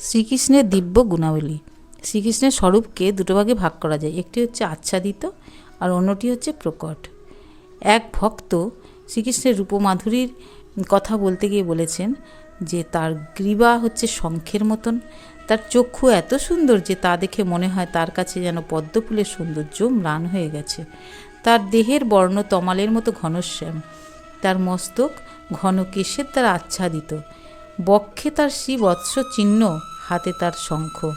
শ্রীকৃষ্ণের দিব্য গুণাবলী। শ্রীকৃষ্ণের স্বরূপকে দুটো ভাগে ভাগ করা যায়, একটি হচ্ছে আচ্ছাদিত আর অন্যটি হচ্ছে প্রকট। এক ভক্ত শ্রীকৃষ্ণের রূপমাধুরীর কথা বলতে গিয়ে বলেছেন যে, তার গ্রীবা হচ্ছে শঙ্খের মতন। তার চক্ষু এত সুন্দর যে, তা দেখে মনে হয় তার কাছে যেন পদ্মফুলের সৌন্দর্য ম্লান হয়ে গেছে। তার দেহের বর্ণ তমালের মতো ঘনশ্যাম। তার মস্তক ঘন কেশের দ্বারা আচ্ছাদিত। বক্ষে তার শ্রীবৎস চিহ্ন, হাতে তার শঙ্খ।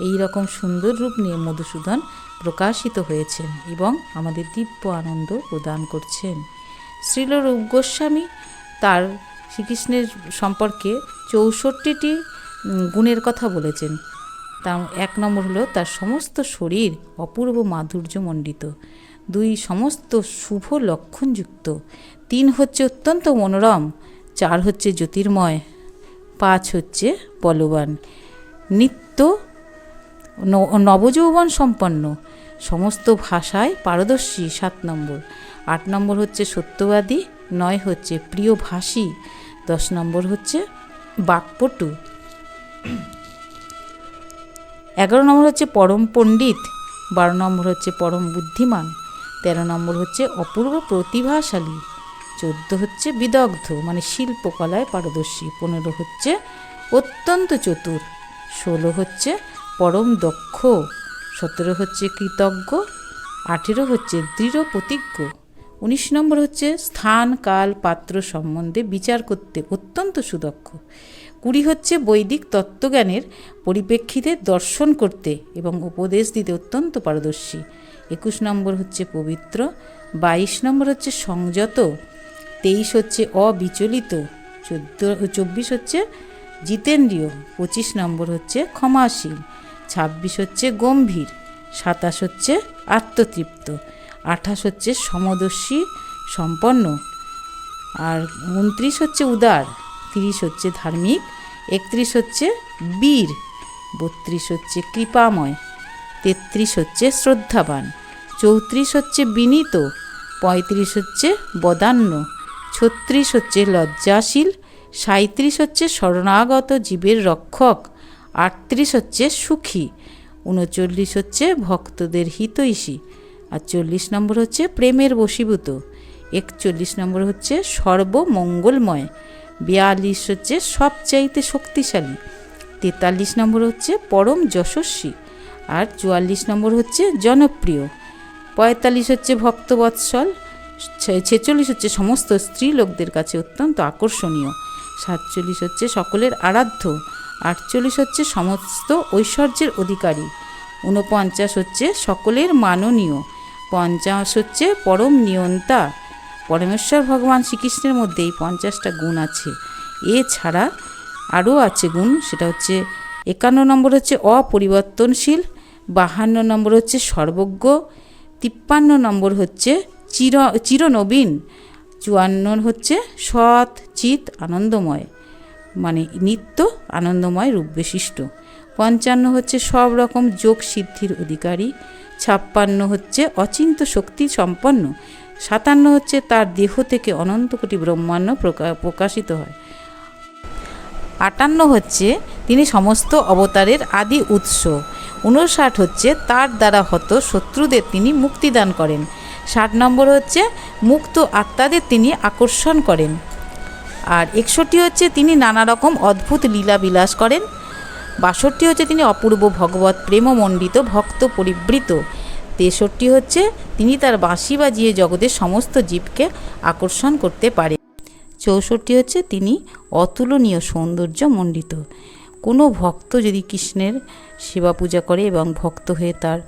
এই রকম সুন্দর রূপ নিয়ে মধুসূদন প্রকাশিত হয়েছেন এবং আমাদের দিব্য আনন্দ প্রদান করছেন। শ্রীল রূপ গোস্বামী তার শ্রীকৃষ্ণের সম্পর্কে চৌষট্টিটি গুণের কথা বলেছেন। তার এক নম্বর হলো তার সমস্ত শরীর অপূর্ব মাধুর্যমণ্ডিত। দুই, সমস্ত শুভ লক্ষণযুক্ত। তিন হচ্ছে অত্যন্ত মনোরম। চার হচ্ছে জ্যোতির্ময়। পাঁচ হচ্ছে বলবান। নিত্য নবযৌবন সম্পন্ন। সমস্ত ভাষায় পারদর্শী, সাত নম্বর। আট নম্বর হচ্ছে সত্যবাদী, নয় হচ্ছে প্রিয় ভাষী দশ নম্বর হচ্ছে বাকপটু। এগারো নম্বর হচ্ছে পরম পণ্ডিত, বারো নম্বর হচ্ছে পরম বুদ্ধিমান, তেরো নম্বর হচ্ছে অপূর্ব প্রতিভাশালী। চোদ্দ হচ্ছে বিদগ্ধ মানে শিল্পকলায় পারদর্শী। পনেরো হচ্ছে অত্যন্ত চতুর। ষোলো হচ্ছে পরম দক্ষ। সতেরো হচ্ছে কৃতজ্ঞ। আঠেরো হচ্ছে দৃঢ় প্রতিজ্ঞ। উনিশ নম্বর হচ্ছে স্থান, কাল, পাত্র সম্বন্ধে বিচার করতে অত্যন্ত সুদক্ষ। কুড়ি হচ্ছে বৈদিক তত্ত্বজ্ঞানের পরিপ্রেক্ষিতে দর্শন করতে এবং উপদেশ দিতে অত্যন্ত পারদর্শী। একুশ নম্বর হচ্ছে পবিত্র। বাইশ নম্বর হচ্ছে সংযত। তেইশ হচ্ছে অবিচলিত, চোদ্দ, চব্বিশ হচ্ছে জিতেন্দ্রীয়, পঁচিশ নম্বর হচ্ছে ক্ষমাশীল, ছাব্বিশ হচ্ছে গম্ভীর, সাতাশ হচ্ছে আত্মতৃপ্ত, আঠাশ হচ্ছে সমদর্শী, সম্পন্ন, আর উনত্রিশ হচ্ছে উদার, তিরিশ হচ্ছে ধার্মিক, একত্রিশ হচ্ছে বীর, বত্রিশ হচ্ছে কৃপাময়, তেত্রিশ হচ্ছে শ্রদ্ধাবান, চৌত্রিশ হচ্ছে বিনীত, পঁয়ত্রিশ হচ্ছে বদান্য ছত্রিশ হচ্ছে লজ্জাশীল সাঁত্রিশ হচ্ছে শরণাগত জীবের রক্ষক, আটত্রিশ হচ্ছে সুখী, উনচল্লিশ হচ্ছে ভক্তদের হিতৈষী, আর চল্লিশ নম্বর হচ্ছে প্রেমের বশীভূত, একচল্লিশ নম্বর হচ্ছে সর্বমঙ্গলময়, বিয়াল্লিশ হচ্ছে সবচাইতে শক্তিশালী, তেতাল্লিশ নম্বর হচ্ছে পরম যশস্বী, আর চুয়াল্লিশ নম্বর হচ্ছে জনপ্রিয়, পঁয়তাল্লিশ হচ্ছে ভক্তবৎসল ছেচল্লিশ হচ্ছে সমস্ত স্ত্রী লোকদের কাছে অত্যন্ত আকর্ষণীয়। সাতচল্লিশ হচ্ছে সকলের আরাধ্য। আটচল্লিশ হচ্ছে সমস্ত ঐশ্বর্যের অধিকারী। ঊনপঞ্চাশ হচ্ছে সকলের মাননীয়। পঞ্চাশ হচ্ছে পরম নিয়ন্তা। পরমেশ্বর ভগবান শ্রীকৃষ্ণের মধ্যে এই পঞ্চাশটা গুণ আছে। এছাড়া আরও আছে গুণ, সেটা হচ্ছে একান্ন নম্বর হচ্ছে অপরিবর্তনশীল, বাহান্ন নম্বর হচ্ছে সর্বজ্ঞ, তিপ্পান্ন নম্বর হচ্ছে চির, চিরনবীন। চুয়ান্ন হচ্ছে সৎ, চিত, আনন্দময়। মানে নিত্য, আনন্দময় রূপ বিশিষ্ট। পঞ্চান্ন হচ্ছে সব রকম যোগ সিদ্ধির অধিকারী। ছাপ্পান্ন হচ্ছে অচিন্ত শক্তি সম্পন্ন। সাতান্ন হচ্ছে তার দেহ থেকে অনন্ত কোটি ব্রহ্মাণ্ড প্রকা- প্রকাশিত হয়। আটান্ন হচ্ছে তিনি সমস্ত অবতারের আদি উৎস। উনষাট হচ্ছে তার দ্বারা হত শত্রুদের তিনি মুক্তিদান করেন। ষাট নম্বর হচ্ছে, মুক্ত আত্মাদের তিনি আকর্ষণ করেন। আর একষট্টি হচ্ছে, তিনি নানা রকম অদ্ভুত লীলা বিলাস করেন। বাষট্টি হচ্ছে, তিনি অপূর্ব ভগবত প্রেমমণ্ডিত, ভক্ত পরিবৃত। তেষট্টি হচ্ছে, তিনি তার বাঁশি বাজিয়ে জগতের সমস্ত জীবকে আকর্ষণ করতে পারে। চৌষট্টি হচ্ছে, তিনি অতুলনীয় সৌন্দর্য মণ্ডিত। কোনো ভক্ত যদি কৃষ্ণের সেবা পূজা করে এবং ভক্ত হয়ে তার